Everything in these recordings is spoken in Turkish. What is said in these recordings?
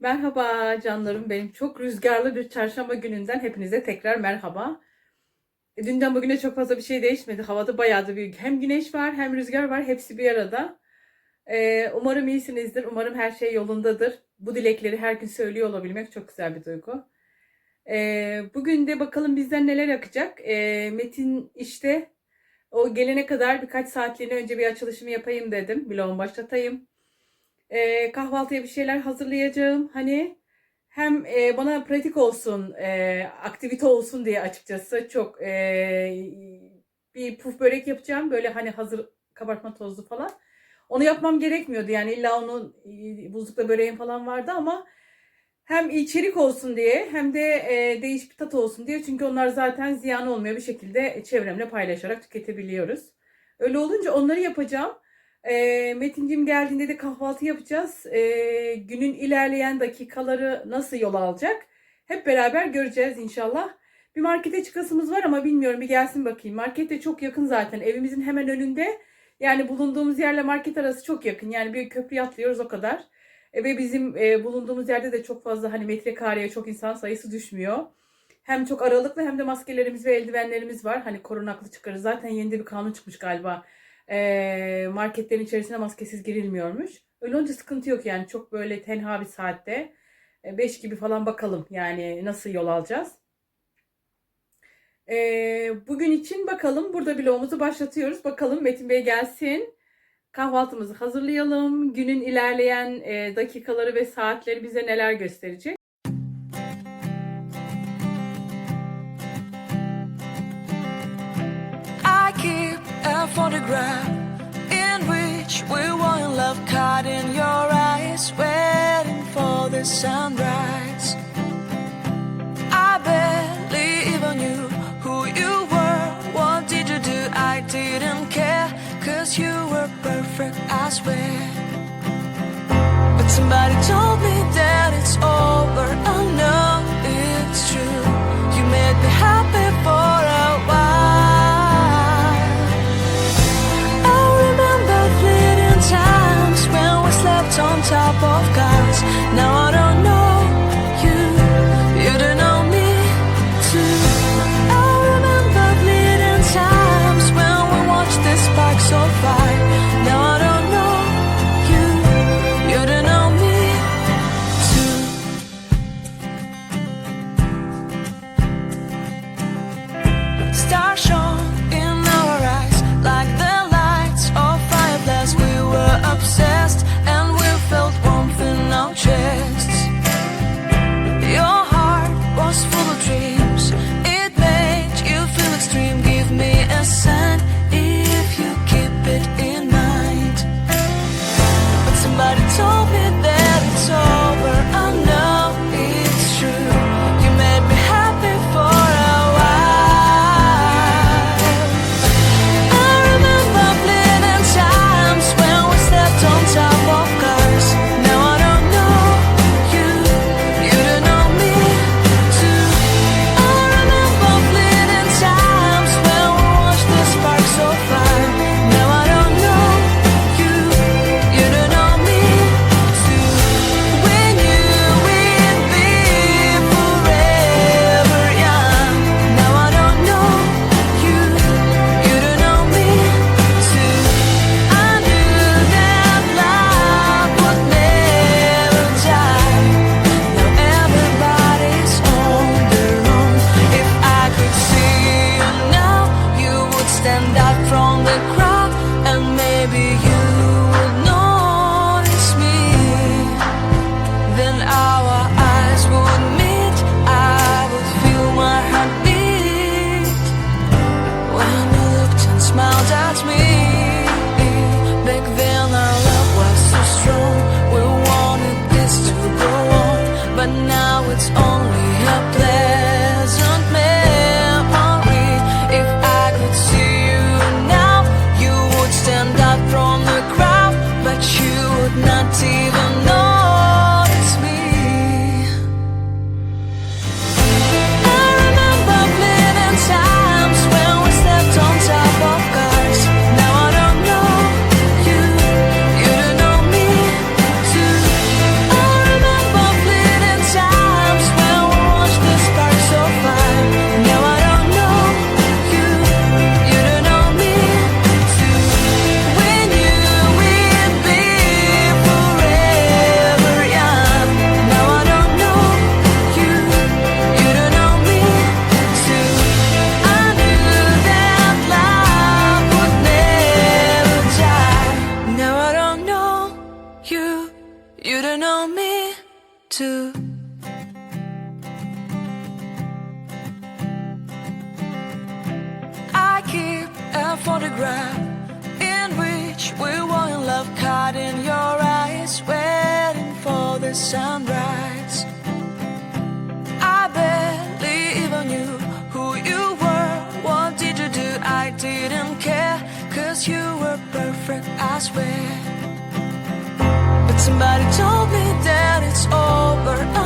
Merhaba canlarım benim. Çok rüzgarlı bir çarşamba gününden hepinize tekrar merhaba. E, Dünden bugüne çok fazla bir şey değişmedi. Havada bayağı da büyük. Hem güneş var hem rüzgar var. Hepsi bir arada. Ee, umarım iyisinizdir. Umarım her şey yolundadır. Bu dilekleri her gün söylüyor olabilmek çok güzel bir duygu. Ee, bugün de bakalım bizden neler akacak. Ee, Metin işte o gelene kadar birkaç saatliğine önce bir açılışımı yapayım dedim. Vlogumu başlatayım. Ee, kahvaltıya bir şeyler hazırlayacağım. Hani hem e, bana pratik olsun, e, aktivite olsun diye açıkçası çok e, bir puf börek yapacağım. Böyle hani hazır kabartma tozlu falan. Onu yapmam gerekmiyordu. Yani illa onun e, buzlukta böreğim falan vardı ama hem içerik olsun diye hem de e, değişik bir tat olsun diye. Çünkü onlar zaten ziyan olmuyor bir şekilde çevremle paylaşarak tüketebiliyoruz. Öyle olunca onları yapacağım. E, Metincim geldiğinde de kahvaltı yapacağız. E, günün ilerleyen dakikaları nasıl yol alacak? Hep beraber göreceğiz inşallah. Bir markete çıkasımız var ama bilmiyorum bir gelsin bakayım. Market de çok yakın zaten. Evimizin hemen önünde. Yani bulunduğumuz yerle market arası çok yakın. Yani bir köprü atlıyoruz o kadar. E, ve bizim e, bulunduğumuz yerde de çok fazla hani metrekareye çok insan sayısı düşmüyor. Hem çok aralıklı hem de maskelerimiz ve eldivenlerimiz var. Hani korunaklı çıkarız. Zaten yeni bir kanun çıkmış galiba. E, marketlerin içerisine maskesiz girilmiyormuş. Öyle olunca sıkıntı yok yani. Çok böyle tenha bir saatte. 5 gibi falan bakalım yani nasıl yol alacağız. E, bugün için bakalım burada vlogumuzu başlatıyoruz. Bakalım Metin Bey gelsin. Kahvaltımızı hazırlayalım. Günün ilerleyen e, dakikaları ve saatleri bize neler gösterecek? Photograph in which we were in love, caught in your eyes, waiting for the sunrise. I barely even knew who you were. What did you do? I didn't care, cause you were perfect, I swear. But somebody told me that only a play. photograph in which we were in love, caught in your eyes, waiting for the sunrise. I barely even knew who you were. What did you do? I didn't care, cause you were perfect, I swear. But somebody told me that it's over.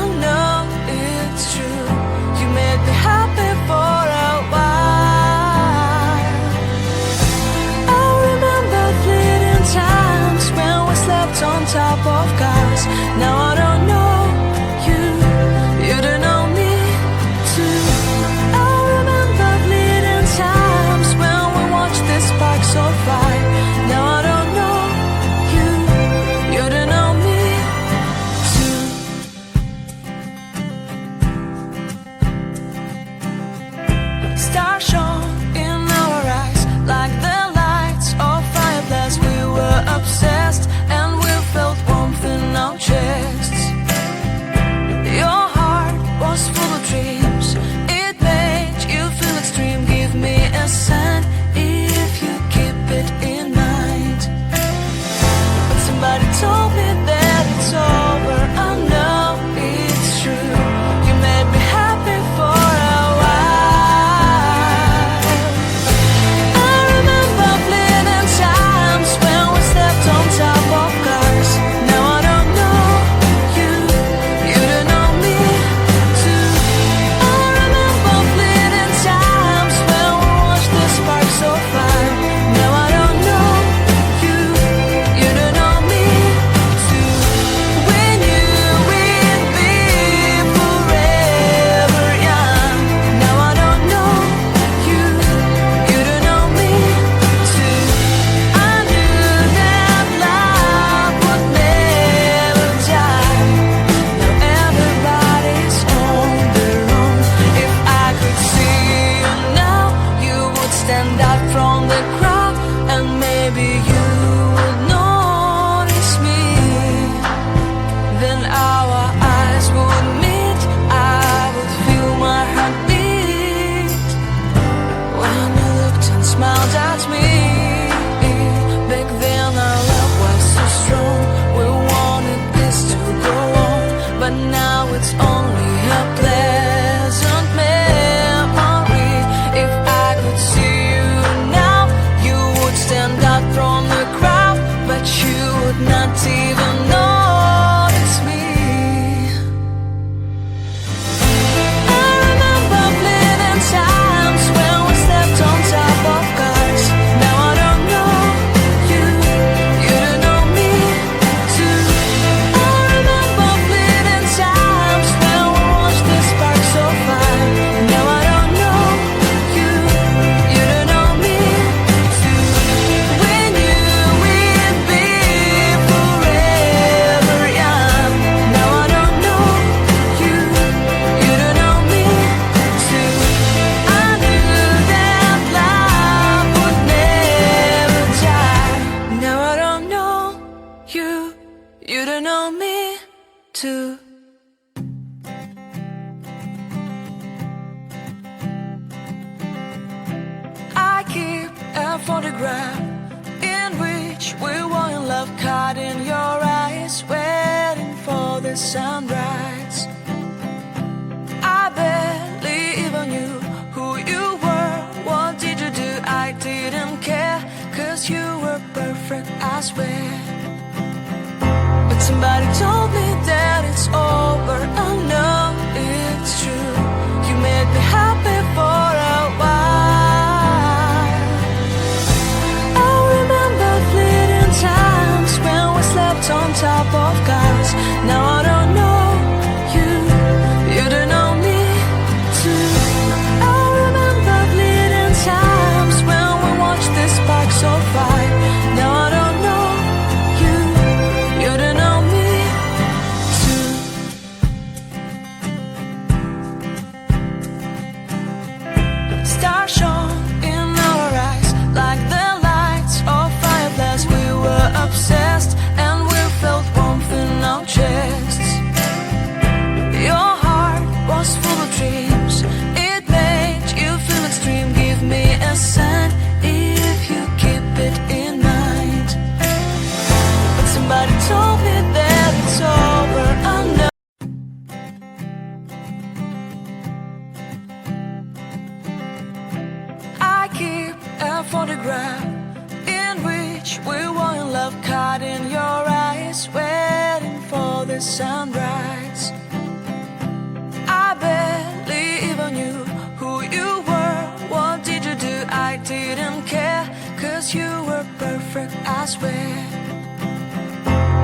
Swear. But somebody told me that it's all. Didn't care. Cause you were perfect, I swear.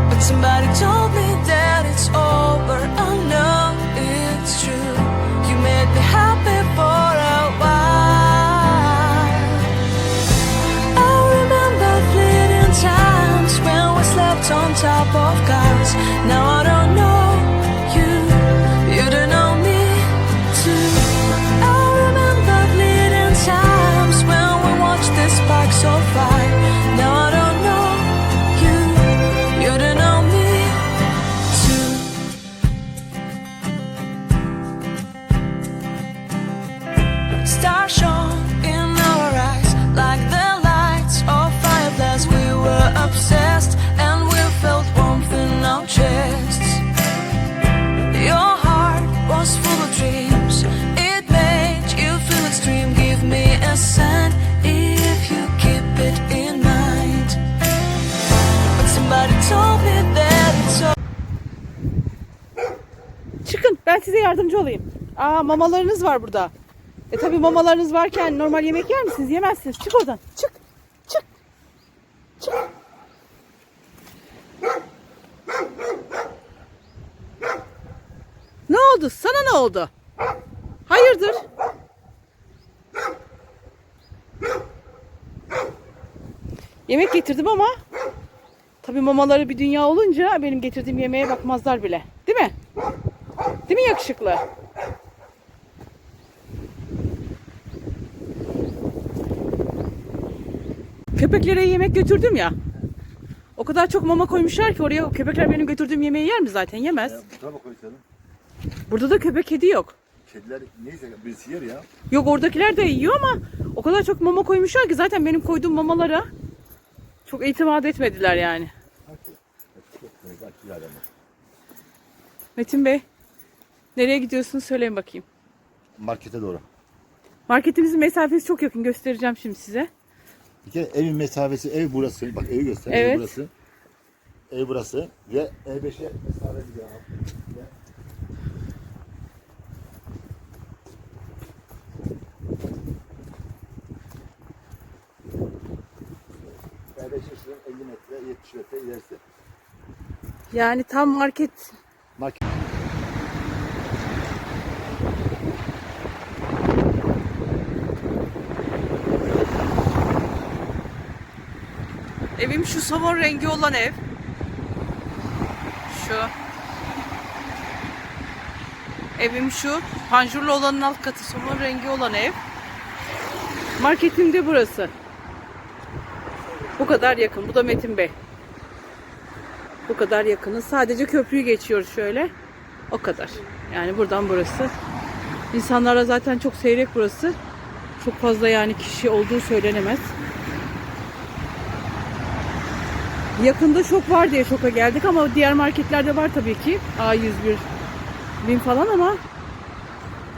But somebody told me that it's over. I know it's true. You made me happy for a while. I remember fleeting times when we slept on top of cars. Ben size yardımcı olayım. Aa mamalarınız var burada. E tabi mamalarınız varken normal yemek yer misiniz? Yemezsiniz. Çık oradan. Çık. Çık. Çık. Ne oldu? Sana ne oldu? Hayırdır? Yemek getirdim ama tabi mamaları bir dünya olunca benim getirdiğim yemeğe bakmazlar bile. Değil mi? Değil mi yakışıklı? Köpeklere yemek götürdüm ya. O kadar çok mama koymuşlar ki oraya köpekler benim götürdüğüm yemeği yer mi zaten? Yemez. Ya, koyalım. Burada da köpek kedi yok. Kediler neyse birisi yer ya. Yok oradakiler de yiyor ama o kadar çok mama koymuşlar ki zaten benim koyduğum mamalara çok itimat etmediler yani. Metin Bey nereye gidiyorsun söyleyin bakayım. Markete doğru. Marketimizin mesafesi çok yakın göstereceğim şimdi size. Bir kere evin mesafesi ev burası. Bak evi göster. Evet. Ev burası. Ev burası ve E5'e mesafe gidiyor. Ve E5'e şuradan 50 metre, 70 metre ilerisi. Yani tam market Market. Evim şu somon rengi olan ev. Şu. Evim şu. Panjurlu olanın alt katı somon rengi olan ev. Marketim de burası. Bu kadar yakın. Bu da Metin Bey. Bu kadar yakınız. Sadece köprüyü geçiyoruz şöyle. O kadar. Yani buradan burası. İnsanlara zaten çok seyrek burası. Çok fazla yani kişi olduğu söylenemez. Yakında şok var diye şoka geldik ama diğer marketlerde var tabii ki. A101 bin falan ama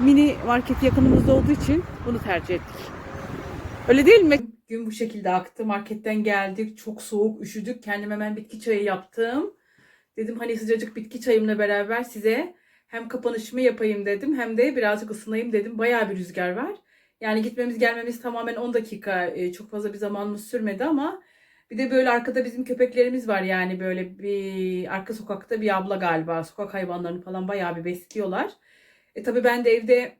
mini market yakınımızda olduğu için bunu tercih ettik. Öyle değil mi? Gün bu şekilde aktı. Marketten geldik. Çok soğuk, üşüdük. Kendim hemen bitki çayı yaptım. Dedim hani sıcacık bitki çayımla beraber size hem kapanışımı yapayım dedim hem de birazcık ısınayım dedim. Bayağı bir rüzgar var. Yani gitmemiz gelmemiz tamamen 10 dakika. Çok fazla bir zamanımız sürmedi ama bir de böyle arkada bizim köpeklerimiz var yani böyle bir arka sokakta bir abla galiba sokak hayvanlarını falan bayağı bir besliyorlar. E tabii ben de evde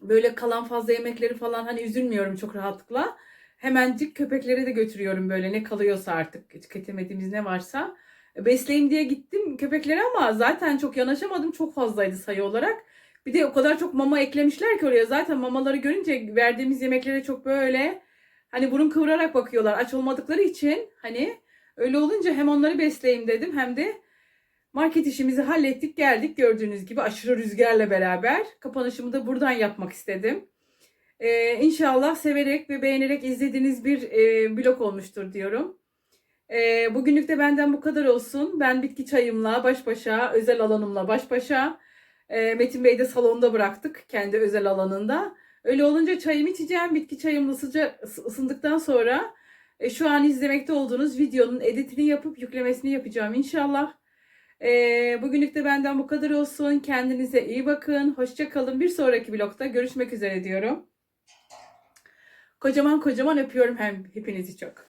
böyle kalan fazla yemekleri falan hani üzülmüyorum çok rahatlıkla. Hemencik köpeklere de götürüyorum böyle ne kalıyorsa artık tüketemediğimiz ne varsa. E, Besleyeyim diye gittim köpeklere ama zaten çok yanaşamadım çok fazlaydı sayı olarak. Bir de o kadar çok mama eklemişler ki oraya zaten mamaları görünce verdiğimiz yemeklere çok böyle hani burun kıvırarak bakıyorlar aç olmadıkları için hani öyle olunca hem onları besleyeyim dedim hem de market işimizi hallettik geldik gördüğünüz gibi aşırı rüzgarla beraber kapanışımı da buradan yapmak istedim. Ee, inşallah severek ve beğenerek izlediğiniz bir e, blog olmuştur diyorum. Ee, bugünlük de benden bu kadar olsun. Ben bitki çayımla baş başa, özel alanımla baş başa. Ee, Metin Bey de salonda bıraktık kendi özel alanında. Öyle olunca çayımı içeceğim. Bitki çayım ısıca, ısı- ısındıktan sonra e, şu an izlemekte olduğunuz videonun editini yapıp yüklemesini yapacağım inşallah. Ee, bugünlük de benden bu kadar olsun. Kendinize iyi bakın. Hoşça kalın. Bir sonraki vlogda görüşmek üzere diyorum. Kocaman kocaman öpüyorum hem hepinizi çok.